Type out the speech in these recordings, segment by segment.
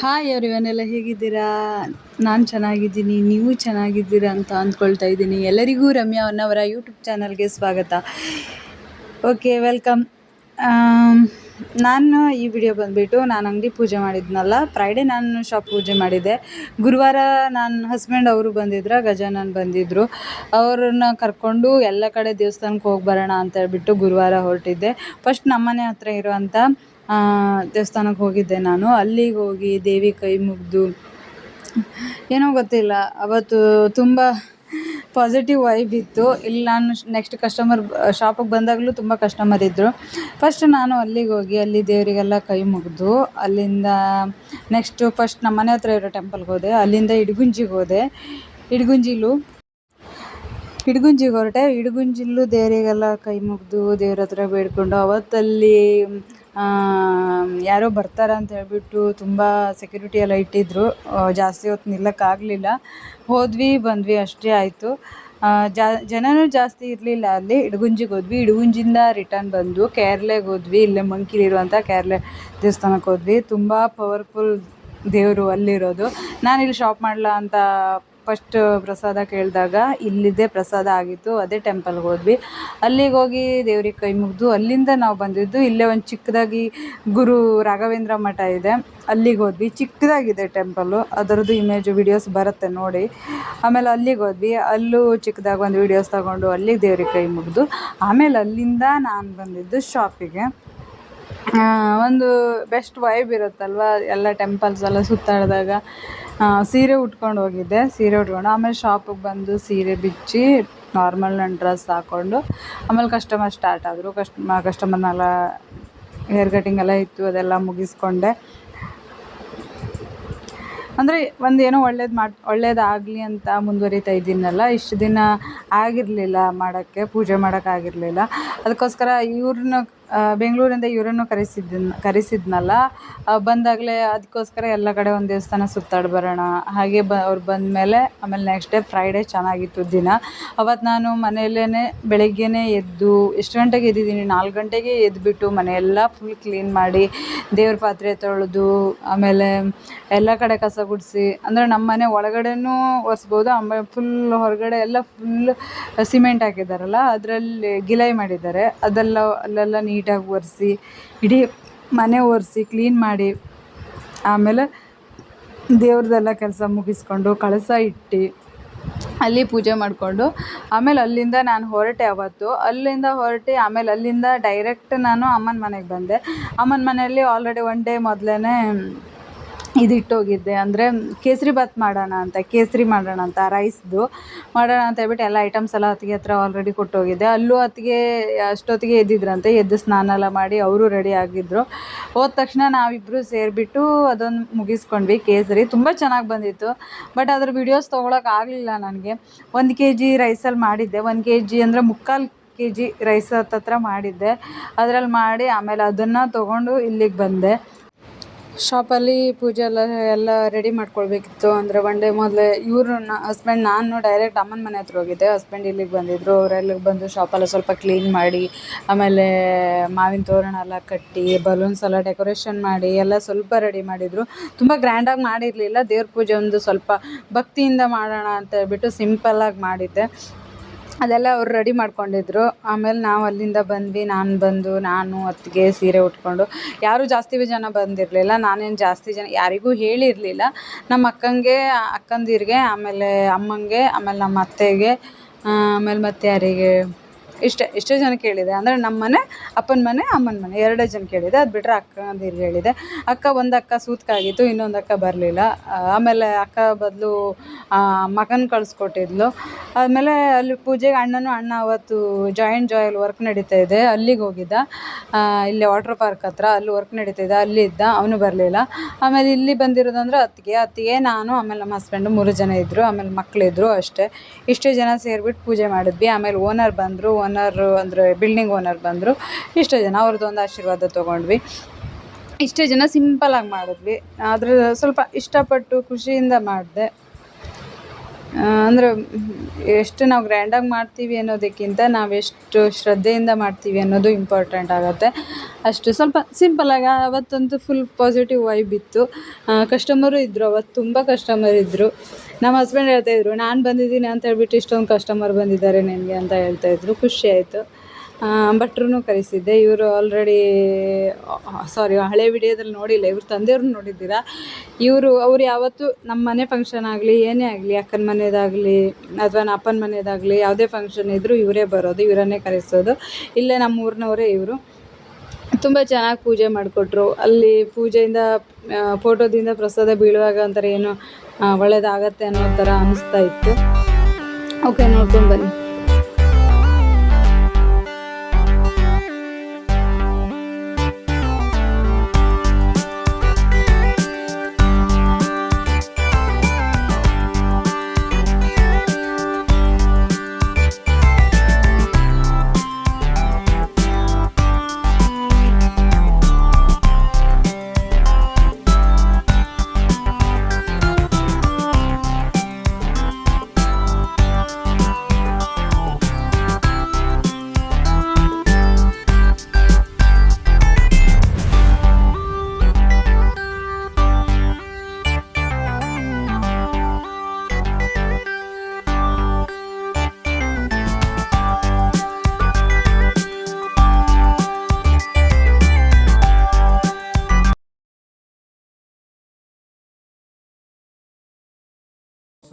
Hi ಇವನ್ನೆಲ್ಲ ಹೇಗಿದ್ದೀರಾ? ನಾನು ಚೆನ್ನಾಗಿದ್ದೀನಿ, ನೀವು ಚೆನ್ನಾಗಿದ್ದೀರಾ ಅಂತ ಅಂದ್ಕೊಳ್ತಾ ಇದ್ದೀನಿ. ಎಲ್ಲರಿಗೂ ರಮ್ಯಾ ಅವರ ಯೂಟ್ಯೂಬ್ ಚಾನಲ್ಗೆ ಸ್ವಾಗತ. ಓಕೆ ವೆಲ್ಕಮ್ ನಾನು ಈ ವಿಡಿಯೋ ಬಂದುಬಿಟ್ಟು ನಾನು ಅಂಗಡಿ ಪೂಜೆ ಮಾಡಿದ್ನಲ್ಲ ಫ್ರೈಡೇ ನಾನು ಶಾಪ್ ಪೂಜೆ ಮಾಡಿದ್ದೆ. ಗುರುವಾರ ನನ್ನ ಹಸ್ಬೆಂಡ್ ಅವರು ಬಂದಿದ್ರು, ಗಜಾನನ್ ಬಂದಿದ್ದರು ಅವ್ರನ್ನ ಕರ್ಕೊಂಡು ಎಲ್ಲ ಕಡೆ ದೇವಸ್ಥಾನಕ್ಕೆ ಹೋಗಿ ಬರೋಣ ಅಂತ ಹೇಳ್ಬಿಟ್ಟು ಗುರುವಾರ ಹೊರಟಿದ್ದೆ. ಫಸ್ಟ್ ನಮ್ಮನೆ ಹತ್ರ ಇರುವಂಥ ದೇವಸ್ಥಾನಕ್ಕೆ ಹೋಗಿದ್ದೆ ನಾನು. ಅಲ್ಲಿಗೆ ಹೋಗಿ ದೇವಿ ಕೈ ಮುಗಿದು, ಏನೋ ಗೊತ್ತಿಲ್ಲ, ಅವತ್ತು ತುಂಬ ಪಾಸಿಟಿವ್ ವೈಬ್ ಇತ್ತು. ಇಲ್ಲಿ ನಾನು ನೆಕ್ಸ್ಟ್ ಕಸ್ಟಮರ್ ಶಾಪಿಗೆ ಬಂದಾಗಲೂ ತುಂಬ ಕಸ್ಟಮರ್ ಇದ್ದರು ಫಸ್ಟ್ ನಾನು ಅಲ್ಲಿಗೆ ಹೋಗಿ, ಅಲ್ಲಿ ದೇವರಿಗೆಲ್ಲ ಕೈ ಮುಗಿದು, ಅಲ್ಲಿಂದ ನೆಕ್ಸ್ಟು ಫಸ್ಟ್ ನಮ್ಮ ಮನೆ ಹತ್ರ ಇರೋ ಟೆಂಪಲ್ಗೆ ಹೋದೆ. ಅಲ್ಲಿಂದ ಇಡಗುಂಜಿಗೆ ಹೋದೆ. ಇಡಗುಂಜಿಲು, ಇಡಗುಂಜಿಗೆ ಹೊರಟೆ. ಇಡಗುಂಜಿಲು ದೇವರಿಗೆಲ್ಲ ಕೈ ಮುಗಿದು, ದೇವ್ರ ಹತ್ರ ಬೇಡ್ಕೊಂಡು ಅವತ್ತಲ್ಲಿ ಯಾರೋ ಬರ್ತಾರೆ ಅಂತ ಹೇಳ್ಬಿಟ್ಟು ತುಂಬ ಸೆಕ್ಯೂರಿಟಿ ಎಲ್ಲ ಇಟ್ಟಿದ್ದರು ಜಾಸ್ತಿ ಹೊತ್ತು ನಿಲ್ಲಕ್ಕಾಗಲಿಲ್ಲ. ಹೋದ್ವಿ, ಬಂದ್ವಿ, ಅಷ್ಟೇ ಆಯಿತು. ಜನನೂ ಜಾಸ್ತಿ ಇರಲಿಲ್ಲ ಅಲ್ಲಿ. ಇಡಗುಂಜಿಗೆ ಹೋದ್ವಿ. ಇಡಗುಂಜಿಂದ ರಿಟರ್ನ್ ಬಂದು ಕೇರ್ಲೆಗೆ ಹೋದ್ವಿ. ಇಲ್ಲೇ ಮಂಕಿಲಿರುವಂಥ ಕೇರ್ಲೆ ದೇವಸ್ಥಾನಕ್ಕೆ ಹೋದ್ವಿ. ತುಂಬ ಪವರ್ಫುಲ್ ದೇವರು ಅಲ್ಲಿರೋದು. ನಾನು ಇಲ್ಲಿ ಶಾಪ್ ಮಾಡಲಾ ಅಂತ ಫಸ್ಟ್ ಪ್ರಸಾದ ಕೇಳಿದಾಗ ಇಲ್ಲಿದ್ದೇ ಪ್ರಸಾದ ಆಗಿತ್ತು, ಅದೇ ಟೆಂಪಲ್ಗೆ ಹೋದ್ವಿ. ಅಲ್ಲಿಗೆ ಹೋಗಿ ದೇವ್ರಿಗೆ ಕೈ ಮುಗಿದು ಅಲ್ಲಿಂದ ನಾವು ಬಂದಿದ್ದು ಇಲ್ಲೇ ಒಂದು ಚಿಕ್ಕದಾಗಿ ಗುರು ರಾಘವೇಂದ್ರ ಮಠ ಇದೆ, ಅಲ್ಲಿಗೆ ಹೋದ್ವಿ. ಚಿಕ್ಕದಾಗಿದೆ ಟೆಂಪಲ್ಲು ಅದರದ್ದು ಇಮೇಜು ವಿಡಿಯೋಸ್ ಬರುತ್ತೆ ನೋಡಿ. ಆಮೇಲೆ ಅಲ್ಲಿಗೆ ಹೋದ್ವಿ. ಅಲ್ಲೂ ಚಿಕ್ಕದಾಗಿ ಒಂದು ವಿಡಿಯೋಸ್ ತಗೊಂಡು ಅಲ್ಲಿಗೆ ದೇವ್ರಿಗೆ ಕೈ ಮುಗಿದು ಆಮೇಲೆ ಅಲ್ಲಿಂದ ನಾನು ಬಂದಿದ್ದು ಶಾಪಿಗೆ ಒಂದು ಬೆಸ್ಟ್ ವೈಬ್ ಇರುತ್ತಲ್ವ? ಎಲ್ಲ ಟೆಂಪಲ್ಸ್ ಎಲ್ಲ ಸುತ್ತಾಡಿದಾಗ. ಸೀರೆ ಉಟ್ಕೊಂಡು ಹೋಗಿದ್ದೆ, ಸೀರೆ ಉಟ್ಕೊಂಡು. ಆಮೇಲೆ ಶಾಪಿಗೆ ಬಂದು ಸೀರೆ ಬಿಚ್ಚಿ ನಾರ್ಮಲ್ ನನ್ನ ಡ್ರೆಸ್ ಹಾಕ್ಕೊಂಡು ಆಮೇಲೆ ಕಸ್ಟಮರ್ ಸ್ಟಾರ್ಟ್ ಆದರು. ಕಸ್ಟಮ ಕಸ್ಟಮರ್ನೆಲ್ಲ ಹೇರ್ ಕಟಿಂಗ್ ಎಲ್ಲ ಇತ್ತು, ಅದೆಲ್ಲ ಮುಗಿಸ್ಕೊಂಡೆ. ಅಂದರೆ ಒಂದು ಏನೋ ಒಳ್ಳೇದು ಮಾಡಿ, ಒಳ್ಳೇದಾಗಲಿ ಅಂತ ಮುಂದುವರಿತಾ ಇದ್ದೀನಲ್ಲ, ಇಷ್ಟು ದಿನ ಆಗಿರಲಿಲ್ಲ ಮಾಡೋಕ್ಕೆ, ಪೂಜೆ ಮಾಡೋಕ್ಕಾಗಿರಲಿಲ್ಲ ಅದಕ್ಕೋಸ್ಕರ ಇವ್ರನ್ನ ಬೆಂಗಳೂರಿಂದ ಇವರನ್ನು ಕರೆಸಿದ್ದ ಕರೆಸಿದ್ನಲ್ಲ. ಬಂದಾಗಲೇ ಅದಕ್ಕೋಸ್ಕರ ಎಲ್ಲ ಕಡೆ ಒಂದು ದೇವಸ್ಥಾನ ಸುತ್ತಾಡಿ ಬರೋಣ. ಹಾಗೆ ಬ, ಅವ್ರು ಬಂದಮೇಲೆ ಆಮೇಲೆ ನೆಕ್ಸ್ಟ್ ಡೇ ಫ್ರೈಡೇ ಚೆನ್ನಾಗಿತ್ತು ದಿನ. ಅವತ್ತು ನಾನು ಮನೆಯಲ್ಲೇ ಬೆಳಗ್ಗೆನೇ ಎದ್ದು, ಎಷ್ಟು ಗಂಟೆಗೆ ಎದ್ದಿದ್ದೀನಿ? ನಾಲ್ಕು ಗಂಟೆಗೆ ಎದ್ದುಬಿಟ್ಟು ಮನೆಯೆಲ್ಲ ಫುಲ್ ಕ್ಲೀನ್ ಮಾಡಿ, ದೇವ್ರ ಪಾತ್ರೆ ತೊಳೆದು, ಆಮೇಲೆ ಎಲ್ಲ ಕಡೆ ಕಸ ಗುಡಿಸಿ, ಅಂದರೆ ನಮ್ಮ ಮನೆ ಒಳಗಡೆನೂ ಒರೆಸ್ಬೋದು ಆಮೇಲೆ ಫುಲ್ ಹೊರಗಡೆ ಎಲ್ಲ ಫುಲ್ ಸಿಮೆಂಟ್ ಹಾಕಿದ್ದಾರಲ್ಲ ಅದರಲ್ಲಿ ಗಿಲೈ ಮಾಡಿದ್ದಾರೆ. ಅದೆಲ್ಲ, ಅಲ್ಲೆಲ್ಲ ನೀಟ್ ನೀಟಾಗಿ ಒರೆಸಿ, ಇಡೀ ಮನೆ ಒರೆಸಿ, ಕ್ಲೀನ್ ಮಾಡಿ, ಆಮೇಲೆ ದೇವ್ರದ್ದೆಲ್ಲ ಕೆಲಸ ಮುಗಿಸ್ಕೊಂಡು ಕಳಸ ಇಟ್ಟು ಅಲ್ಲಿ ಪೂಜೆ ಮಾಡಿಕೊಂಡು, ಆಮೇಲೆ ಅಲ್ಲಿಂದ ನಾನು ಹೊರಟೆ ಅವತ್ತು. ಅಲ್ಲಿಂದ ಹೊರಟು, ಆಮೇಲೆ ಅಲ್ಲಿಂದ ಡೈರೆಕ್ಟ್ ನಾನು ಅಮ್ಮನ ಮನೆಗೆ ಬಂದೆ. ಅಮ್ಮನ ಮನೆಯಲ್ಲಿ ಆಲ್ರೆಡಿ ಒನ್ ಡೇ ಮೊದಲೇ ಇದಿಟ್ಟೋಗಿದ್ದೆ ಅಂದರೆ ಕೇಸರಿ ಬಾತ್ ಮಾಡೋಣ ಅಂತ, ಕೇಸರಿ ಮಾಡೋಣ ಅಂತ ರೈಸ್ದು ಮಾಡೋಣ ಅಂತ ಹೇಳ್ಬಿಟ್ಟು ಎಲ್ಲ ಐಟಮ್ಸ್ ಎಲ್ಲ ಅತ್ತಿಗೆ ಹತ್ರ ಆಲ್ರೆಡಿ ಕೊಟ್ಟೋಗಿದ್ದೆ. ಅಲ್ಲೂ ಅತ್ತಿಗೆ ಅಷ್ಟೊತ್ತಿಗೆ ಎದ್ದಿದ್ರಂತೆ, ಎದ್ದು ಸ್ನಾನ ಎಲ್ಲ ಮಾಡಿ ಅವರು ರೆಡಿ ಆಗಿದ್ದರು ಹೋದ ತಕ್ಷಣ ನಾವಿಬ್ಬರು ಸೇರಿಬಿಟ್ಟು ಅದೊಂದು ಮುಗಿಸ್ಕೊಂಡ್ವಿ ಕೇಸರಿ. ತುಂಬ ಚೆನ್ನಾಗಿ ಬಂದಿತ್ತು. ಬಟ್ ಅದ್ರ ವಿಡಿಯೋಸ್ ತೊಗೊಳಕ್ಕೆ ಆಗಲಿಲ್ಲ ನನಗೆ. ಒಂದು ಕೆ ಜಿ ರೈಸಲ್ಲಿ ಮಾಡಿದ್ದೆ. ಒಂದು ಕೆ ಜಿ ಅಂದರೆ ಮುಕ್ಕಾಲು ಕೆ ಜಿ ರೈಸ್ ಹತ್ತತ್ರ ಮಾಡಿದ್ದೆ. ಅದರಲ್ಲಿ ಮಾಡಿ ಆಮೇಲೆ ಅದನ್ನು ತೊಗೊಂಡು ಇಲ್ಲಿಗೆ ಬಂದೆ. ಶಾಪಲ್ಲಿ ಪೂಜೆ ಎಲ್ಲ ಎಲ್ಲ ರೆಡಿ ಮಾಡ್ಕೊಳ್ಬೇಕಿತ್ತು. ಅಂದರೆ ಒನ್ ಡೇ ಮೊದಲೇ ಇವರು ನ ಹಸ್ಬೆಂಡ್ ನಾನು ಡೈರೆಕ್ಟ್ ಅಮ್ಮನ ಮನೆ ಹತ್ರ ಹೋಗಿದ್ದೆ. ಹಸ್ಬೆಂಡ್ ಇಲ್ಲಿಗೆ ಬಂದಿದ್ದರು ಅವರೆಲ್ಲಿಗೆ ಬಂದು ಶಾಪೆಲ್ಲ ಸ್ವಲ್ಪ ಕ್ಲೀನ್ ಮಾಡಿ, ಆಮೇಲೆ ಮಾವಿನ ತೋರಣ ಎಲ್ಲ ಕಟ್ಟಿ ಬಲೂನ್ಸ್ ಎಲ್ಲ ಡೆಕೋರೇಷನ್ ಮಾಡಿ, ಎಲ್ಲ ಸ್ವಲ್ಪ ರೆಡಿ ಮಾಡಿದರು. ತುಂಬ ಗ್ರ್ಯಾಂಡಾಗಿ ಮಾಡಿರಲಿಲ್ಲ. ದೇವ್ರ ಪೂಜೆ ಒಂದು ಸ್ವಲ್ಪ ಭಕ್ತಿಯಿಂದ ಮಾಡೋಣ ಅಂತ ಹೇಳ್ಬಿಟ್ಟು ಸಿಂಪಲ್ಲಾಗಿ ಮಾಡಿದ್ದೆ. ಅದೆಲ್ಲ ಅವ್ರು ರೆಡಿ ಮಾಡ್ಕೊಂಡಿದ್ರು. ಆಮೇಲೆ ನಾವು ಅಲ್ಲಿಂದ ಬಂದ್ವಿ, ನಾನು ಬಂದು, ನಾನು ಅತ್ತಿಗೆ ಸೀರೆ ಉಟ್ಕೊಂಡು. ಯಾರೂ ಜಾಸ್ತಿ ಜನ ಬಂದಿರಲಿಲ್ಲ, ನಾನೇನು ಜಾಸ್ತಿ ಜನ, ಯಾರಿಗೂ ಹೇಳಿರಲಿಲ್ಲ. ನಮ್ಮ ಅಕ್ಕಂಗೆ, ಅಕ್ಕಂದಿರಿಗೆ, ಆಮೇಲೆ ಅಮ್ಮಂಗೆ, ಆಮೇಲೆ ನಮ್ಮ ಅತ್ತೆಗೆ ಆಮೇಲೆ ಮತ್ತು ಯಾರಿಗೆ ಇಷ್ಟೇ ಇಷ್ಟೇ ಜನ ಕೇಳಿದೆ ಅಂದರೆ ನಮ್ಮ ಮನೆ, ಅಪ್ಪನ ಮನೆ, ಅಮ್ಮನ ಮನೆ, ಎರಡೇ ಜನ ಕೇಳಿದೆ. ಅದು ಬಿಟ್ಟರೆ ಅಕ್ಕಂದಿರಿಗೆ ಹೇಳಿದೆ. ಅಕ್ಕ ಒಂದು ಅಕ್ಕ ಇನ್ನೊಂದು ಅಕ್ಕ ಬರಲಿಲ್ಲ. ಆಮೇಲೆ ಅಕ್ಕ ಬದಲು ಮಗನ ಕಳಿಸ್ಕೊಟ್ಟಿದ್ಲು. ಆಮೇಲೆ ಅಲ್ಲಿ ಪೂಜೆಗೆ ಅಣ್ಣನೂ ಅಣ್ಣ ಅವತ್ತು ಜಾಯಿಂಟ್ ಜಾಯಲ್ಲಿ ವರ್ಕ್ ನಡೀತಾ ಇದೆ. ಅಲ್ಲಿಗೆ ಹೋಗಿದ್ದ. ಇಲ್ಲಿ ವಾಟ್ರ್ ಪಾರ್ಕ್ ಹತ್ರ ಅಲ್ಲಿ ವರ್ಕ್ ನಡೀತಾ ಇದೆ. ಅಲ್ಲಿ ಇದ್ದ, ಅವನು ಬರಲಿಲ್ಲ. ಆಮೇಲೆ ಇಲ್ಲಿ ಬಂದಿರೋದಂದ್ರೆ ಅತ್ತಿಗೆ. ಅತ್ತಿಗೆ ನಾನು, ಆಮೇಲೆ ನಮ್ಮ ಹಸ್ಬೆಂಡು ಮೂರು ಜನ ಇದ್ದರು ಆಮೇಲೆ ಮಕ್ಕಳಿದ್ರು ಅಷ್ಟೇ. ಇಷ್ಟೇ ಜನ ಸೇರಿಬಿಟ್ಟು ಪೂಜೆ ಮಾಡಿದ್ವಿ. ಆಮೇಲೆ ಓನರ್ ಬಂದರು. ಓನರ್ ಓನರು ಅಂದರೆ ಬಿಲ್ಡಿಂಗ್ ಓನರ್ ಬಂದರು. ಇಷ್ಟೇ ಜನ ಅವ್ರದ್ದೊಂದು ಆಶೀರ್ವಾದ ತೊಗೊಂಡ್ವಿ. ಇಷ್ಟೇ ಜನ ಸಿಂಪಲಾಗಿ ಮಾಡಿದ್ವಿ. ಆದರೆ ಸ್ವಲ್ಪ ಇಷ್ಟಪಟ್ಟು ಖುಷಿಯಿಂದ ಮಾಡಿದೆ. ಅಂದರೆ ಎಷ್ಟು ನಾವು ಗ್ರ್ಯಾಂಡಾಗಿ ಮಾಡ್ತೀವಿ ಅನ್ನೋದಕ್ಕಿಂತ ನಾವೆಷ್ಟು ಶ್ರದ್ಧೆಯಿಂದ ಮಾಡ್ತೀವಿ ಅನ್ನೋದು ಇಂಪಾರ್ಟೆಂಟ್ ಆಗುತ್ತೆ. ಅಷ್ಟು ಸ್ವಲ್ಪ ಸಿಂಪಲ್ಲಾಗಿ ಅವತ್ತಂತೂ ಫುಲ್ ಪಾಸಿಟಿವ್ ವೈಬ್ ಇತ್ತು. ಕಸ್ಟಮರು ಇದ್ದರು ಅವತ್ತು ತುಂಬ ಕಸ್ಟಮರ್ ಇದ್ದರು ನಮ್ಮ ಹಸ್ಬೆಂಡ್ ಹೇಳ್ತಾಯಿದ್ರು ನಾನು ಬಂದಿದ್ದೀನಿ ಅಂತ ಹೇಳ್ಬಿಟ್ಟು ಇಷ್ಟೊಂದು ಕಸ್ಟಮರ್ ಬಂದಿದ್ದಾರೆ ನಿನಗೆ ಅಂತ ಹೇಳ್ತಾಯಿದ್ರು ಖುಷಿ ಆಯಿತು. ಭಟ್ರನ್ನು ಕರೆಸಿದ್ದೆ. ಇವರು ಆಲ್ರೆಡಿ ಸಾರಿ ಹಳೆ ವಿಡಿಯೋದಲ್ಲಿ ನೋಡಿಲ್ಲ. ಇವ್ರ ತಂದೆಯವ್ರನ್ನ ನೋಡಿದ್ದೀರಾ? ಇವರು, ಅವ್ರು ಯಾವತ್ತೂ ನಮ್ಮ ಮನೆ ಫಂಕ್ಷನ್ ಆಗಲಿ, ಏನೇ ಆಗಲಿ, ಅಕ್ಕನ ಮನೆಯದಾಗಲಿ ಅಥವಾ ನಮ್ಮ ಅಪ್ಪನ ಮನೆಯದಾಗಲಿ ಯಾವುದೇ ಫಂಕ್ಷನ್ ಇದ್ದರೂ ಇವರೇ ಬರೋದು, ಇವರನ್ನೇ ಕರೆಸೋದು. ಇಲ್ಲೇ ನಮ್ಮ ಊರಿನವರೇ ಇವರು. ತುಂಬ ಚೆನ್ನಾಗಿ ಪೂಜೆ ಮಾಡಿಕೊಟ್ರು. ಅಲ್ಲಿ ಪೂಜೆಯಿಂದ ಫೋಟೋದಿಂದ ಪ್ರಸಾದ ಬೀಳುವಾಗ ಒಂಥರ ಏನು ಒಳ್ಳೇದಾಗತ್ತೆ ಅನ್ನೋ ಥರ ಅನ್ನಿಸ್ತಾ ಇತ್ತು. ಓಕೆ ನೋಡ್ಕೊಂಡು ಬನ್ನಿ.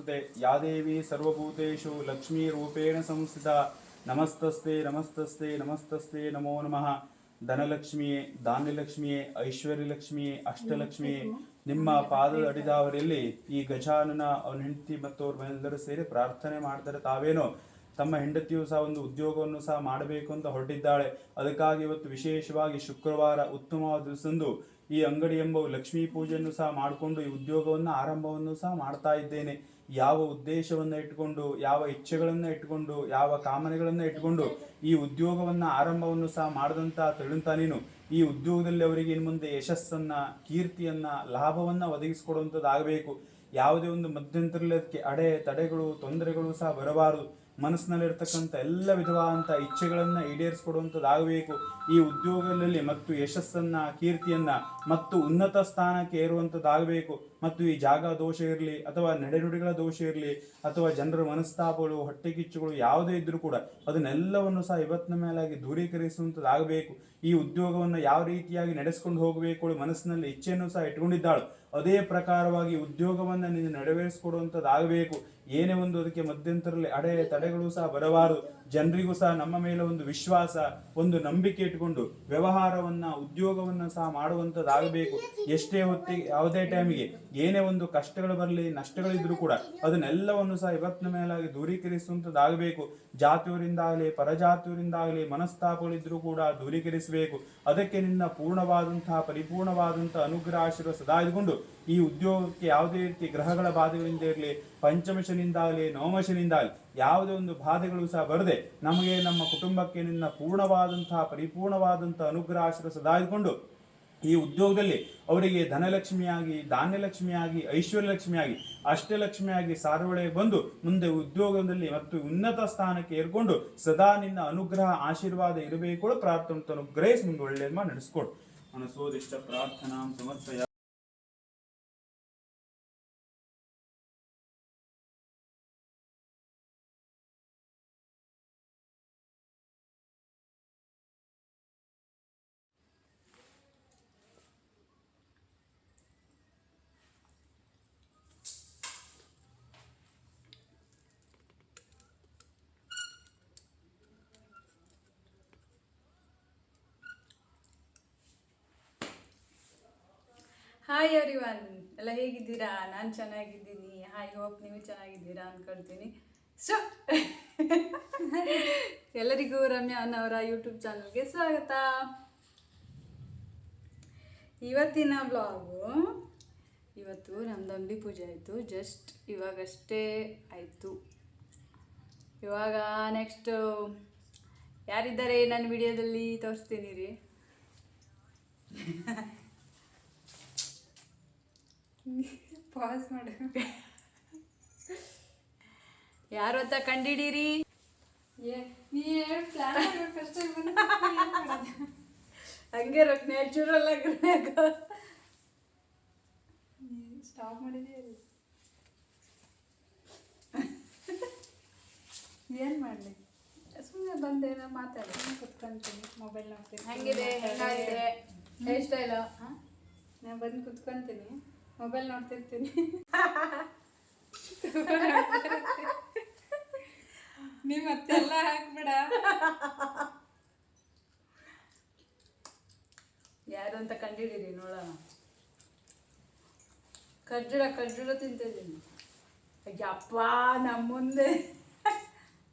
ಸುತೆ ಯಾ ದೇವಿ ಲಕ್ಷ್ಮೀ ರೂಪೇಣ ಸಂಸ್ಥಿತ, ನಮಸ್ತಸ್ತೆ ನಮಸ್ತಸ್ತೆ ನಮಸ್ತಸ್ತೆ ನಮೋ ನಮಃ. ಧನಲಕ್ಷ್ಮಿಯೇ, ಧಾನ್ಯಲಕ್ಷ್ಮಿಯೇ, ಐಶ್ವರ್ಯಲಕ್ಷ್ಮಿಯೇ, ಅಷ್ಟಲಕ್ಷ್ಮಿಯೇ, ನಿಮ್ಮ ಪಾದದ ಅಡಿದಾವರಲ್ಲಿ ಈ ಗಜಾನನ ಅವನ ಹೆಂಡತಿ ಮತ್ತು ಅವ್ರ ಮನೆಲ್ಲರೂ ಸೇರಿ ಪ್ರಾರ್ಥನೆ ಮಾಡ್ತಾರೆ ತಾವೇನೋ. ತಮ್ಮ ಹೆಂಡತಿಯು ಸಹ ಒಂದು ಉದ್ಯೋಗವನ್ನು ಸಹ ಮಾಡಬೇಕು ಅಂತ ಹೊರಟಿದ್ದಾಳೆ. ಅದಕ್ಕಾಗಿ ಇವತ್ತು ವಿಶೇಷವಾಗಿ ಶುಕ್ರವಾರ ಉತ್ತಮವಾದ ದಿವಸಂದು ಈ ಅಂಗಡಿ ಎಂಬ ಲಕ್ಷ್ಮೀ ಪೂಜೆಯನ್ನು ಸಹ ಮಾಡಿಕೊಂಡು ಈ ಉದ್ಯೋಗವನ್ನು, ಆರಂಭವನ್ನು ಸಹ ಮಾಡ್ತಾ ಇದ್ದೇನೆ. ಯಾವ ಉದ್ದೇಶವನ್ನ ಇಟ್ಕೊಂಡು ಯಾವ ಇಚ್ಛೆಗಳನ್ನು ಇಟ್ಟುಕೊಂಡು, ಯಾವ ಕಾಮನೆಗಳನ್ನು ಇಟ್ಟುಕೊಂಡು ಈ ಉದ್ಯೋಗವನ್ನ, ಆರಂಭವನ್ನು ಸಹ ಮಾಡದಂತ ತಿಳಿಂತ ನೀನು, ಈ ಉದ್ಯೋಗದಲ್ಲಿ ಅವರಿಗೆ ಇನ್ನು ಮುಂದೆ ಯಶಸ್ಸನ್ನ, ಕೀರ್ತಿಯನ್ನ, ಲಾಭವನ್ನ ಒದಗಿಸಿಕೊಡುವಂಥದ್ದಾಗಬೇಕು ಯಾವುದೇ ಒಂದು ಮಧ್ಯಂತರದಲ್ಲಿ ಅದಕ್ಕೆ ಅಡೆ, ತಡೆಗಳು, ತೊಂದರೆಗಳು ಸಹ ಬರಬಾರದು. ಮನಸ್ಸಿನಲ್ಲಿರ್ತಕ್ಕಂಥ ಎಲ್ಲ ವಿಧವಾದಂಥ ಇಚ್ಛೆಗಳನ್ನು ಈಡೇರಿಸ್ಕೊಡುವಂಥದ್ದಾಗಬೇಕು. ಈ ಉದ್ಯೋಗದಲ್ಲಿ ಮತ್ತು ಯಶಸ್ಸನ್ನು, ಕೀರ್ತಿಯನ್ನು ಮತ್ತು ಉನ್ನತ ಸ್ಥಾನಕ್ಕೆ ಏರುವಂಥದ್ದಾಗಬೇಕು. ಮತ್ತು ಈ ಜಾಗ ದೋಷ ಇರಲಿ ಅಥವಾ ನಡೆನುಡಿಗಳ ದೋಷ ಇರಲಿ ಅಥವಾ ಜನರ ಮನಸ್ತಾಪಗಳು ಹೊಟ್ಟೆ ಕಿಚ್ಚುಗಳು ಯಾವುದೇ ಇದ್ದರೂ ಕೂಡ ಅದನ್ನೆಲ್ಲವನ್ನು ಸಹ ಇವತ್ತಿನ ಮೇಲಾಗಿ ದೂರೀಕರಿಸುವಂಥದ್ದಾಗಬೇಕು. ಈ ಉದ್ಯೋಗವನ್ನು ಯಾವ ರೀತಿಯಾಗಿ ನಡೆಸ್ಕೊಂಡು ಹೋಗಬೇಕು ಮನಸ್ಸಿನಲ್ಲಿ ಇಚ್ಛೆಯನ್ನು ಸಹ ಇಟ್ಕೊಂಡಿದ್ದಾಳು ಅದೇ ಪ್ರಕಾರವಾಗಿ ಉದ್ಯೋಗವನ್ನು ನೀನು ನೆರವೇರಿಸಿಕೊಡುವಂಥದ್ದಾಗಬೇಕು. ಏನೇ ಒಂದು ಅದಕ್ಕೆ ಮಧ್ಯಂತರದಲ್ಲಿ ಅಡೆ ತಡೆಗಳು ಸಹ ಬರಬಾರದು. ಜನರಿಗೂ ಸಹ ನಮ್ಮ ಮೇಲೆ ಒಂದು ವಿಶ್ವಾಸ, ಒಂದು ನಂಬಿಕೆ ಇಟ್ಕೊಂಡು ವ್ಯವಹಾರವನ್ನ, ಉದ್ಯೋಗವನ್ನ ಸಹ ಮಾಡುವಂಥದ್ದಾಗಬೇಕು ಎಷ್ಟೇ ಹೊತ್ತಿಗೆ ಯಾವುದೇ ಟೈಮಿಗೆ ಏನೇ ಒಂದು ಕಷ್ಟಗಳು ಬರಲಿ, ನಷ್ಟಗಳಿದ್ರು ಕೂಡ ಅದನ್ನೆಲ್ಲವನ್ನು ಸಹ ಇವತ್ತಿನ ಮೇಲಾಗಿ ದೂರೀಕರಿಸುವಂಥದ್ದಾಗಬೇಕು ಜಾತಿಯವರಿಂದಾಗಲಿ, ಪರಜಾತಿಯವರಿಂದಾಗಲಿ, ಮನಸ್ತಾಪಗಳಿದ್ರೂ ಕೂಡ ದೂರೀಕರಿಸಬೇಕು. ಅದಕ್ಕೆ ನಿನ್ನ ಪೂರ್ಣವಾದಂತಹ, ಪರಿಪೂರ್ಣವಾದಂತಹ ಅನುಗ್ರಹ, ಆಶೀರ್ವಾದ ಸದಾ ಇದ್ಕೊಂಡು ಈ ಉದ್ಯೋಗಕ್ಕೆ ಯಾವುದೇ ರೀತಿ ಗ್ರಹಗಳ ಬಾಧೆಗಳಿಂದ ಇರಲಿ, ಪಂಚಮಶನಿಂದಾಗಲಿ, ನವಮಶನಿಂದಾಗಲಿ, ಯಾವುದೇ ಒಂದು ಬಾಧೆಗಳು ಸಹ ಬರದೆ ನಮಗೆ ನಮ್ಮ ಕುಟುಂಬಕ್ಕೆ ನಿನ್ನ ಪೂರ್ಣವಾದಂತಹ, ಪರಿಪೂರ್ಣವಾದಂತಹ ಅನುಗ್ರಹ ಆಶ್ರ ಸದಾ ಇದ್ಕೊಂಡು ಈ ಉದ್ಯೋಗದಲ್ಲಿ ಅವರಿಗೆ ಧನಲಕ್ಷ್ಮಿಯಾಗಿ, ಧಾನ್ಯಲಕ್ಷ್ಮಿಯಾಗಿ, ಐಶ್ವರ್ಯಲಕ್ಷ್ಮಿಯಾಗಿ, ಅಷ್ಟಲಕ್ಷ್ಮಿಯಾಗಿ ಸಾರ್ವಳೆ ಬಂದು ಮುಂದೆ ಉದ್ಯೋಗದಲ್ಲಿ ಮತ್ತು ಉನ್ನತ ಸ್ಥಾನಕ್ಕೆ ಏರ್ಕೊಂಡು ಸದಾ ನಿನ್ನ ಅನುಗ್ರಹ, ಆಶೀರ್ವಾದ ಇರಬೇಕು ಪ್ರಾರ್ಥನೆ ಅನುಗ್ರಹಿಸಿ ಮುಂದೆ ಒಳ್ಳೆಯ ನಡೆಸ್ಕೊಡು. ಮನಸೋದಿಷ್ಟ ಪ್ರಾರ್ಥನಾ ಸಮರ್ಪಯ ಹಾಯ್ ಎವ್ರಿವನ್ ಎಲ್ಲ ಹೇಗಿದ್ದೀರಾ? ನಾನು ಚೆನ್ನಾಗಿದ್ದೀನಿ. ಹಾಯ್ ಹೋಪ್ ನೀವು ಚೆನ್ನಾಗಿದ್ದೀರಾ ಅಂದ್ಕೊಳ್ತೀನಿ ಸೊ ಎಲ್ಲರಿಗೂ ರಮ್ಯಾ ಅನ್ನವರ ಯೂಟ್ಯೂಬ್ ಚಾನಲ್ಗೆ ಸ್ವಾಗತ. ಇವತ್ತಿನ ಬ್ಲಾಗು ಇವತ್ತು ನಮ್ದು ಅಂಗಡಿ ಪೂಜೆ ಆಯಿತು. ಜಸ್ಟ್ ಇವಾಗಷ್ಟೇ ಆಯಿತು. ಇವಾಗ ನೆಕ್ಸ್ಟ್ ಯಾರಿದ್ದಾರೆ ನನ್ನ ವಿಡಿಯೋದಲ್ಲಿ ತೋರಿಸ್ತೀನಿ ರೀ. ಪಾಸ್ ಮಾಡ. ಯಾರು ಅಂತ ಕಂಡಿಡೀರಿ? ಹಂಗೆ ರೊಕ್ಕ ನ್ಯಾಚುರಲ್ ಆಗಿ ಸ್ಟಾಪ್ ಮಾಡಿದೆ ಏನು ಮಾಡಲಿ? ಸುಮ್ಮನೆ ಬಂದೇನ ಮಾತಾಡಿ ಕುತ್ಕೊಂತೀನಿ ಮೊಬೈಲ್ ನೋಡ್ತೀನಿ ಹೆಂಗಿದೆ ಹೇರ್ ಸ್ಟೈಲ್ ನಾನು ಬಂದು ಕುತ್ಕೊಂತೀನಿ. ಮೊಬೈಲ್ ನೋಡ್ತಿರ್ತೀನಿ. ನೀ ಮತ್ತೆಲ್ಲ ಹಾಕ್ಬೇಡ. ಯಾರು ಅಂತ ಕಂಡಿಡೀರಿ ನೋಡೋಣ. ಖರ್ಜೂರ ಖರ್ಜೂರ ತಿಂತಿದ್ದೀನಿ. ಅಯ್ಯಪ್ಪ ನಮ್ಮ ಮುಂದೆ.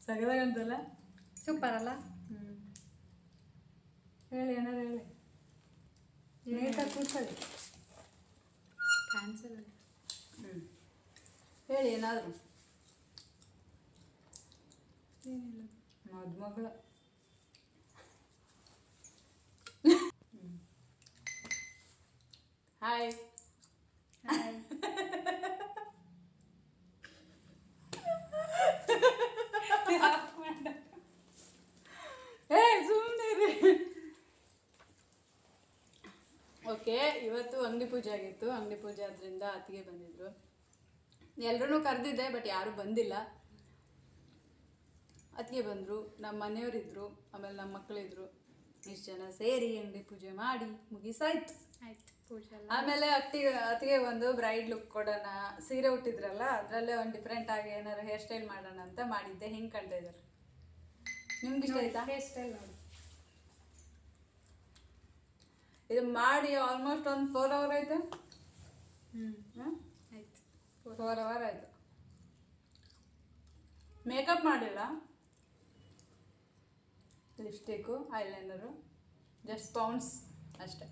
ಸಗದಾಗಂತಲ್ಲ? ಸೂಪರ್ ಅಲ್ಲ? ಹೇಳಿ ಏನಾರು ಹೇಳಿ. ನೀಟಾಗಿ ಕೂತ್ಕೊಳ್ಳಿ. ಕ್ಯಾನ್ಸಲ್ ಹ್ಞೂ ಹೇಳಿ ಏನಾದರೂ. ಏನಿಲ್ಲ. ಮದುಮಗಳು ಹಾಯ್ ಹಾಯ್ ಏ ಸುಮ್ಮನೆ ಓಕೆ ಇವತ್ತು ಅಂಗಡಿ ಪೂಜೆ ಆಗಿತ್ತು. ಅಂಗಡಿ ಪೂಜೆ ಆದ್ರಿಂದ ಅತ್ತಿಗೆ ಬಂದಿದ್ರು. ಎಲ್ರೂ ಕರೆದಿದ್ದೆ ಬಟ್ ಯಾರೂ ಬಂದಿಲ್ಲ. ಅತ್ತಿಗೆ ಬಂದರು ನಮ್ಮ ಮನೆಯವರಿದ್ರು ಆಮೇಲೆ ನಮ್ಮ ಮಕ್ಕಳಿದ್ರು ಇಷ್ಟು ಜನ ಸೇರಿ ಅಂಗಡಿ ಪೂಜೆ ಮಾಡಿ ಮುಗಿಸಾಯ್ತು. ಆಯ್ತು ಪೂಜೆ ಆಮೇಲೆ ಅತ್ತಿ ಅತ್ತಿಗೆ ಒಂದು ಬ್ರೈಡ್ ಲುಕ್ ಕೊಡೋಣ ಸೀರೆ ಉಟ್ಟಿದ್ರಲ್ಲ ಅದರಲ್ಲೇ ಒಂದು ಡಿಫ್ರೆಂಟ್ ಆಗಿ ಏನಾರು ಹೇರ್ ಸ್ಟೈಲ್ ಮಾಡೋಣ ಅಂತ ಮಾಡಿದ್ದೆ. ಹಿಂಗೆ ಕಂಡ್ತಾ ಇದ್ದಾರೆ ನಿಮ್ಗೆ ಇಷ್ಟ ಆಯ್ತಾ? ಹೇರ್ ಸ್ಟೈಲ್ ನೋಡಿ. ಇದು ಮಾಡಿ ಆಲ್ಮೋಸ್ಟ್ ಒಂದು ಫೋರ್ ಅವರ್ ಆಯ್ತು? ಹ್ಞೂ ಆಯ್ತು. ಫೋರ್ ಅವರ್ ಆಯ್ತು. ಮೇಕಪ್ ಮಾಡಿಲ್ಲ? ಲಿಪ್ಸ್ಟಿಕ್ಕು ಐಲೈನರು ಜಸ್ಟ್ ಪೌಂಡ್ಸ್ ಅಷ್ಟೇ.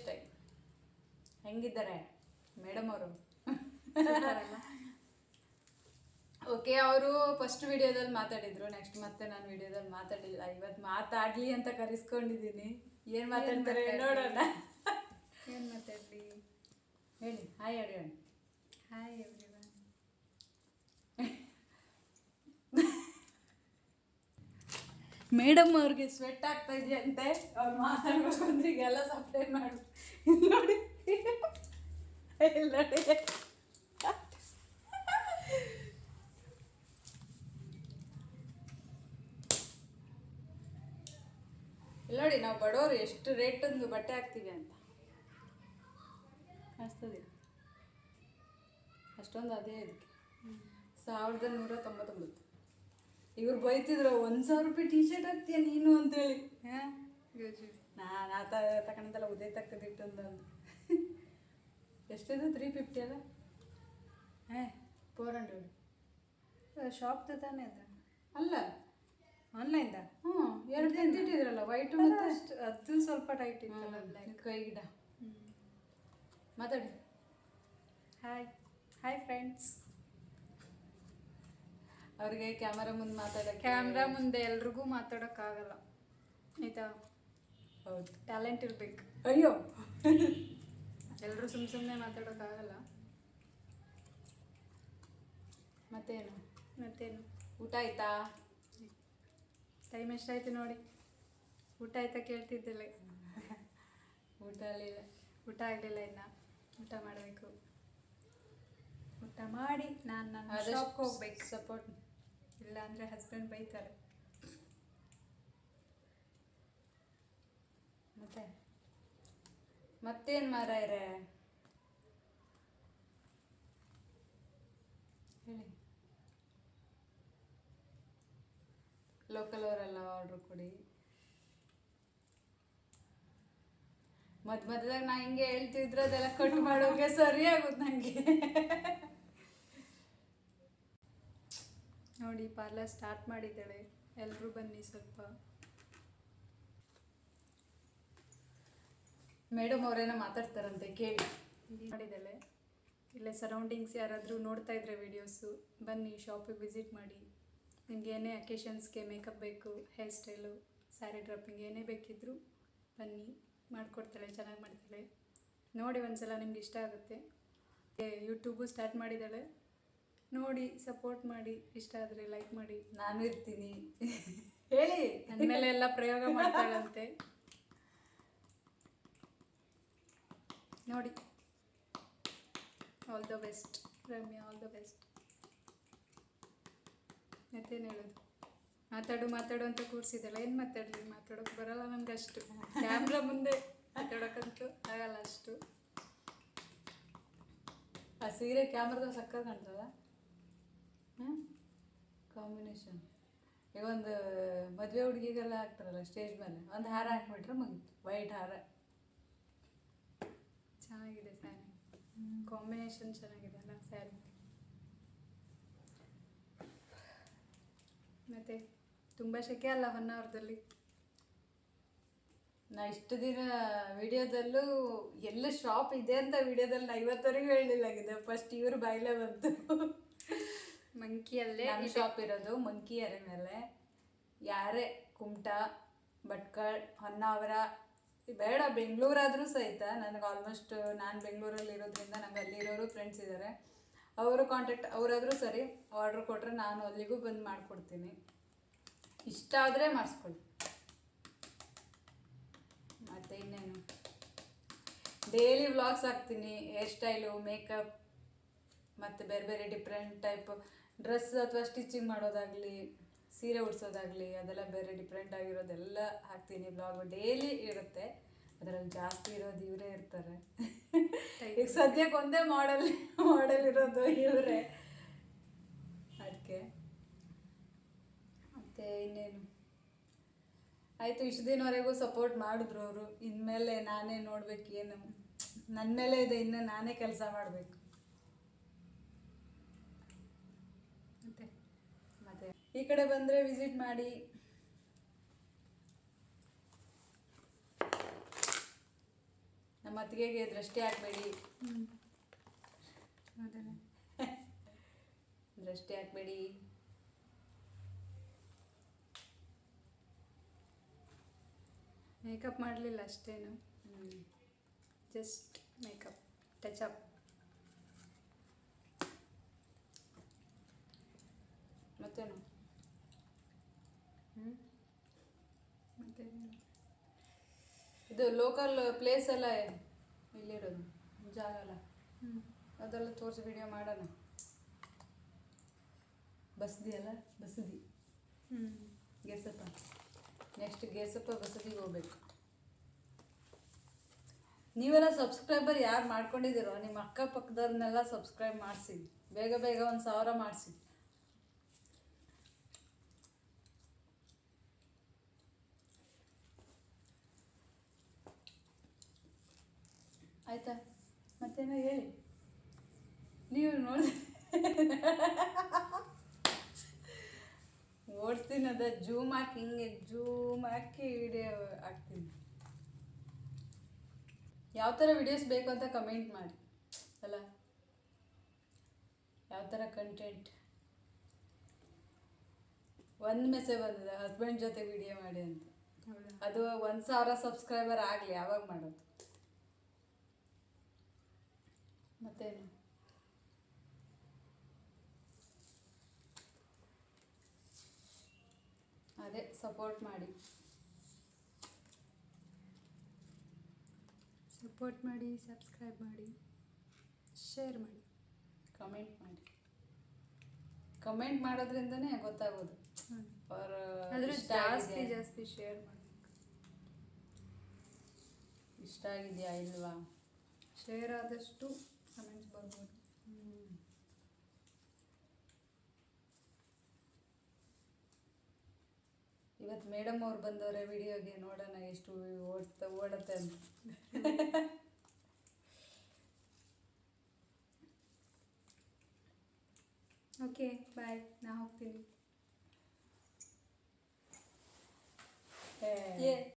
ಸ್ಟೈಲ್ ಹೆಂಗಿದ್ದಾರೆ ಮೇಡಮ್ ಅವರು? ಓಕೆ ಅವರು ಫಸ್ಟ್ ವಿಡಿಯೋದಲ್ಲಿ ಮಾತಾಡಿದ್ರು ನೆಕ್ಸ್ಟ್ ಮತ್ತೆ ನಾನು ವಿಡಿಯೋದಲ್ಲಿ ಮಾತಾಡಿಲ್ಲ. ಇವತ್ತು ಮಾತಾಡಲಿ ಅಂತ ಕರೆಸ್ಕೊಂಡಿದ್ದೀನಿ. ಏನು ಮಾತಾಡ್ತಾರೆ ನೋಡೋಣ. ಏನು ಮಾತಾಡಲಿ? ಹೇಳಿ hi everyone hi everyone madam ಅವ್ರಿಗೆ ಸ್ವೆಟ್ ಆಗ್ತಾ ಇದೆಯಂತೆ. ಅವ್ರು ಮಾತಾಡ್ಬೇಕು ಅಂದ್ರೆ ಈಗೆಲ್ಲ ಸಪ್ಲೈ ಮಾಡು. ನೋಡಿ. ಎಲ್ಲ ನೋಡಿ. ಇಲ್ಲಿ ನೋಡಿ ನಾವು ಬಡವರು ಎಷ್ಟು ರೇಟ್ ಒಂದು ಬಟ್ಟೆ ಹಾಕ್ತೀವಿ ಅಂತ. ಕಾಣಿಸ್ತದೆ? ಅಷ್ಟೊಂದು ಅದೇ ಇದಕ್ಕೆ. ಸಾವಿರದ ನೂರ ತೊಂಬತ್ತೊಂಬತ್ತು ಇವ್ರು ಬೈತಿದ್ರು ಒಂದು ಸಾವಿರ ರೂಪಾಯಿ ಟಿ ಶರ್ಟ್ ಹಾಕ್ತೀಯ ನೀನು ಅಂತೇಳಿ ಹಾಂ? ನಾ ನಾನು ಆ ಥರ ತಗೊಂಡಲ್ಲ ಉದಯ ತಕ್ಕದಿಟ್ಟಂದು ಎಷ್ಟಿದೆ? ತ್ರೀ ಫಿಫ್ಟಿ ಅಲ್ಲ? ಹೇ ಫೋರ್ ಹಂಡ್ರೆಡ್ ಶಾಪ್ದು ತಾನೇ ಅದು? ಅಲ್ಲ ಆನ್ಲೈನ್ದ ಹ್ಞೂ ಎರಡು ದಿನ ವೈಟು ವೈಟ್ ಮತ್ತು ಅಷ್ಟು ಅದು ಸ್ವಲ್ಪ ಟೈಟ್ ಇತ್ತಲ್ಲ ಲೈಕ್ ಕೈ ಗಿಡ. ಮಾತಾಡಿ. ಹಾಯ್ ಹಾಯ್ ಫ್ರೆಂಡ್ಸ್ ಅವ್ರಿಗೆ ಕ್ಯಾಮರಾ ಮುಂದೆ ಮಾತಾಡೋಕೆ ಕ್ಯಾಮ್ರಾ ಮುಂದೆ ಎಲ್ರಿಗೂ ಮಾತಾಡೋಕ್ಕಾಗಲ್ಲ. ಆಯ್ತಾ? ಹೌದು. ಟ್ಯಾಲೆಂಟ್ ಇರಬೇಕು. ಅಯ್ಯೋ. ಎಲ್ಲರೂ ಸುಮ್ಮ ಸುಮ್ಮನೆ ಮಾತಾಡೋಕ್ಕಾಗಲ್ಲ. ಮತ್ತೇನು? ಮತ್ತೇನು? ಊಟ ಆಯ್ತಾ? ಟೈಮ್ ಎಷ್ಟಾಯ್ತು ನೋಡಿ? ಊಟ ಆಯ್ತಾ ಕೇಳ್ತಿದ್ದಿಲ್ಲ. ಊಟ ಆಗಲಿಲ್ಲ. ಊಟ ಆಗಲಿಲ್ಲ ಇನ್ನ. ಊಟ ಮಾಡಬೇಕು. ಊಟ ಮಾಡಿ ನಾನು ನನ್ನ ಶಾಪ್ಗೆ ಹೋಗ್ಬೇಕು. ಸಪೋರ್ಟ್ ಇಲ್ಲ ಅಂದರೆ ಹಸ್ಬೆಂಡ್ ಬೈತಾರೆ. ಮತ್ತೆ? ಮತ್ತೇನು ಮಾರಾಯ್ರೆ? ಲೋಕಲ್ ಅವರೆಲ್ಲ ಆರ್ಡ್ರ್ ಕೊಡಿ. ಮದ್ ಮಧ್ಯದಾಗ ನಾ ಹಿಂಗೆ ಹೇಳ್ತಿದ್ರೆ ಅದೆಲ್ಲ ಕಟ್ ಮಾಡೋಕೆ ಸರಿ ಆಗುತ್ತೆ ನನಗೆ ನೋಡಿ, ಪಾರ್ಲರ್ ಸ್ಟಾರ್ಟ್ ಮಾಡಿದ್ದಾಳೆ. ಎಲ್ಲರೂ ಬನ್ನಿ ಸ್ವಲ್ಪ. ಮೇಡಮ್ ಅವರೇನೋ ಮಾತಾಡ್ತಾರಂತೆ, ಕೇಳಿ. ಮಾಡಿದ್ದಾಳೆ. ಇಲ್ಲೇ ಸರೌಂಡಿಂಗ್ಸ್ ಯಾರಾದರೂ ನೋಡ್ತಾ ಇದ್ರೆ ವಿಡಿಯೋಸು ಬನ್ನಿ ಶಾಪಿಗೆ ವಿಸಿಟ್ ಮಾಡಿ. ನಿಮ್ಗೆ ಏನೇ ಅಕೇಶನ್ಸ್ಗೆ ಮೇಕಪ್ ಬೇಕು ಹೇರ್ ಸ್ಟೈಲು ಸ್ಯಾರಿ ಡ್ರಾಪಿಂಗ್ ಏನೇ ಬೇಕಿದ್ದರೂ ಬನ್ನಿ. ಮಾಡಿಕೊಡ್ತಾಳೆ ಚೆನ್ನಾಗಿ ಮಾಡ್ತಾಳೆ. ನೋಡಿ ಒಂದ್ಸಲ ನಿಮ್ಗೆ ಇಷ್ಟ ಆಗುತ್ತೆ. ಯೂಟ್ಯೂಬು ಸ್ಟಾರ್ಟ್ ಮಾಡಿದ್ದಾಳೆ. ನೋಡಿ ಸಪೋರ್ಟ್ ಮಾಡಿ. ಇಷ್ಟ ಆದರೆ ಲೈಕ್ ಮಾಡಿ. ನಾನು ಇರ್ತೀನಿ. ಹೇಳಿ ನನ್ನ ಮೇಲೆ ಎಲ್ಲ ಪ್ರಯೋಗ ಮಾಡ್ತಾಳಂತೆ. ನೋಡಿ. All the best Ramya all the best ಮತ್ತೇನು ಹೇಳೋದು? ಮಾತಾಡು ಮಾತಾಡು ಅಂತ ಕೂರಿಸಿದಲ್ಲ, ಏನು ಮಾತಾಡಲಿ? ಮಾತಾಡೋಕೆ ಬರಲ್ಲ ನಮ್ಗೆ ಅಷ್ಟು. ಕ್ಯಾಮ್ರಾ ಮುಂದೆ ಮಾತಾಡೋಕ್ಕಂತೂ ಆಗಲ್ಲ ಅಷ್ಟು. ಆ ಸೀರೆ ಕ್ಯಾಮ್ರಾದಾಗ ಸಕ್ಕ ಕಾಣ್ತದ ಕಾಂಬಿನೇಷನ್ ಈಗ ಒಂದು ಮದುವೆ ಹುಡುಗಿಗೆಲ್ಲ ಹಾಕ್ತಾರಲ್ಲ ಸ್ಟೇಜ್ ಮೇಲೆ, ಒಂದು ಹಾರ ಹಾಕ್ಬಿಟ್ರೆ ಮುಗೀತು ವೈಟ್ ಹಾರ. ಚೆನ್ನಾಗಿದೆ ಸ್ಯಾರಿ ಕಾಂಬಿನೇಷನ್ ಚೆನ್ನಾಗಿದೆ ಅಲ್ಲ ಸ್ಯಾರಿ ಮತ್ತೆ ತುಂಬ ಶೆಕೆ ಅಲ್ಲ ಹೊನ್ನಾವರದಲ್ಲಿ ನಾ ಇಷ್ಟು ದಿನ ವಿಡಿಯೋದಲ್ಲೂ ಎಲ್ಲ ಶಾಪ್ ಇದೆ ಅಂತ ವಿಡಿಯೋದಲ್ಲಿ ನಾ ಇವತ್ತವರೆಗೂ ಹೇಳಲಿಲ್ಲಾಗಿದೆ. ಫಸ್ಟ್ ಇವರು ಬಾಯಿಲೆ ಬಂತು ಮಂಕಿಯಲ್ಲೇ ನಮ್ಮ ಶಾಪ್ ಇರೋದು ಮಂಕಿ ಅರೆ ಮೇಲೆ. ಯಾರೇ ಕುಮಟಾ ಭಟ್ಕಳ್ ಹೊನ್ನಾವರ ಬೇಡ ಬೆಂಗಳೂರಾದರೂ ಸಹಿತ. ನನಗೆ ಆಲ್ಮೋಸ್ಟ್ ನಾನು ಬೆಂಗಳೂರಲ್ಲಿ ಇರೋದ್ರಿಂದ ನಂಗೆ ಅಲ್ಲಿರೋರು ಫ್ರೆಂಡ್ಸ್ ಇದ್ದಾರೆ ಅವರು ಕಾಂಟ್ಯಾಕ್ಟ್ ಅವರಾದರೂ ಸರಿ ಆರ್ಡ್ರ್ ಕೊಟ್ಟರೆ ನಾನು ಅಲ್ಲಿಗೂ ಬಂದು ಮಾಡಿಕೊಡ್ತೀನಿ. ಇಷ್ಟ ಆದರೆ ಮಾಡಿಸ್ಕೊಳ್ಳಿ. ಮತ್ತು ಇನ್ನೇನು? ಡೈಲಿ ವ್ಲಾಗ್ಸ್ ಹಾಕ್ತೀನಿ ಹೇರ್ ಸ್ಟೈಲು ಮೇಕಪ್ ಮತ್ತು ಬೇರೆ ಬೇರೆ ಡಿಫ್ರೆಂಟ್ ಟೈಪ್ ಡ್ರೆಸ್ ಅಥವಾ ಸ್ಟಿಚಿಂಗ್ ಮಾಡೋದಾಗಲಿ, ಸೀರೆ ಉಡಿಸೋದಾಗಲಿ, ಅದೆಲ್ಲ ಬೇರೆ ಡಿಫ್ರೆಂಟ್ ಆಗಿರೋದೆಲ್ಲ ಹಾಕ್ತೀನಿ. ಬ್ಲಾಗ್ ಡೈಲಿ ಇರುತ್ತೆ. ಅದರಲ್ಲಿ ಜಾಸ್ತಿ ಇರೋದು ಇವರೇ ಇರ್ತಾರೆ. ಈಗ ಸದ್ಯಕ್ಕೆ ಒಂದೇ ಮಾಡೆಲ್ ಮಾಡೆಲ್ ಇರೋದು ಇವರೇ. ಅದಕ್ಕೆ ಮತ್ತೆ ಇನ್ನೇನು? ಆಯಿತು ಇಷ್ಟು ದಿನವರೆಗೂ ಸಪೋರ್ಟ್ ಮಾಡಿದ್ರು ಅವರು. ಇನ್ಮೇಲೆ ನಾನೇ ನೋಡ್ಬೇಕು ಏನು. ನನ್ನ ಮೇಲೆ ಇದೆ ಇನ್ನು ನಾನೇ ಕೆಲಸ ಮಾಡಬೇಕು. ಮತ್ತೆ? ಮತ್ತೆ? ಈ ಕಡೆ ಬಂದರೆ ವಿಸಿಟ್ ಮಾಡಿ. ನಮ್ಮ ಅತ್ತಿಗೆಗೆ ದೃಷ್ಟಿ ಹಾಕಬೇಡಿ. ದೃಷ್ಟಿ ಹಾಕಬೇಡಿ. ಮೇಕಪ್ ಮಾಡಲಿಲ್ಲ ಅಷ್ಟೇನು. Just makeup touch up. ಮತ್ತೇನು? ಹ್ಞೂ ಮತ್ತೆ ಇದು ಲೋಕಲ್ ಪ್ಲೇಸ್ ಎಲ್ಲ ಇಲ್ಲಿರೋದು ಜಾಗ ಅಲ್ಲ. ಹ್ಞೂ ಅದೆಲ್ಲ ತೋರಿಸಿ ವಿಡಿಯೋ ಮಾಡೋಣ. ಬಸದಿ ಅಲ್ಲ? ಬಸದಿ. ಹ್ಞೂ ಗೇಸಪ್ಪ ನೆಕ್ಸ್ಟ್ ಗೇಸಪ್ಪ ಬಸದಿಗೆ ಹೋಗ್ಬೇಕು. ನೀವೆಲ್ಲ ಸಬ್ಸ್ಕ್ರೈಬರ್ ಯಾರು ಮಾಡ್ಕೊಂಡಿದ್ದೀರೋ ನಿಮ್ಮ ಅಕ್ಕಪಕ್ಕದವ್ರನ್ನೆಲ್ಲ ಸಬ್ಸ್ಕ್ರೈಬ್ ಮಾಡಿಸಿ. ಬೇಗ ಬೇಗ ಒಂದು ಸಾವಿರ ಮಾಡಿಸಿ ಆಯ್ತಾ ಮತ್ತೇನೋ ಹೇಳಿ ನೀವು ನೋಡಿ ಓಡಿಸ್ತೀನಿ ಅದ ಜೂಮ್ ಹಾಕಿ ಹಿಂಗೆ ಜೂಮ್ ಹಾಕಿ ವಿಡಿಯೋ ಹಾಕ್ತೀನಿ. ಯಾವ ಥರ ವಿಡಿಯೋಸ್ ಬೇಕು ಅಂತ ಕಮೆಂಟ್ ಮಾಡಿ ಅಲ್ಲ? ಯಾವ ಥರ ಕಂಟೆಂಟ್ ಒಂದು ಮೆಸೇಜ್ ಬಂದಿದೆ ಹಸ್ಬೆಂಡ್ ಜೊತೆ ವಿಡಿಯೋ ಮಾಡಿ ಅಂತ. ಅದು ಒಂದು ಸಾವಿರ ಸಬ್ಸ್ಕ್ರೈಬರ್ ಆಗಲಿ ಯಾವಾಗ ಮಾಡೋದು? ಮತ್ತೇನು? ಅದೇ ಸಪೋರ್ಟ್ ಮಾಡಿ. ಸಪೋರ್ಟ್ ಮಾಡಿ ಸಬ್ಸ್ಕ್ರೈಬ್ ಮಾಡಿ ಶೇರ್ ಮಾಡಿ. ಕಮೆಂಟ್ ಮಾಡಿ. ಕಮೆಂಟ್ ಮಾಡೋದ್ರಿಂದನೇ ಗೊತ್ತಾಗೋದು. ಅವ್ರ ಆದರೂ ಜಾಸ್ತಿ ಜಾಸ್ತಿ ಶೇರ್ ಮಾಡಬೇಕು. ಇಷ್ಟ ಆಗಿದೆಯಾ ಇಲ್ವಾ? ಶೇರ್ ಆದಷ್ಟು ಕಮೆಂಟ್ಸ್ ಬರ್ಬೋದು. ಇವತ್ತು ಮೇಡಮ್ ಅವ್ರು ಬಂದವರೆ ವಿಡಿಯೋಗೆ ನೋಡೋಣ ಎಷ್ಟು ಓಡ್ತಾ ಓಡುತ್ತೆ ಅಂತ. ಓಕೆ ಬಾಯ್ ನಾ ಹೋಗ್ತೀನಿ.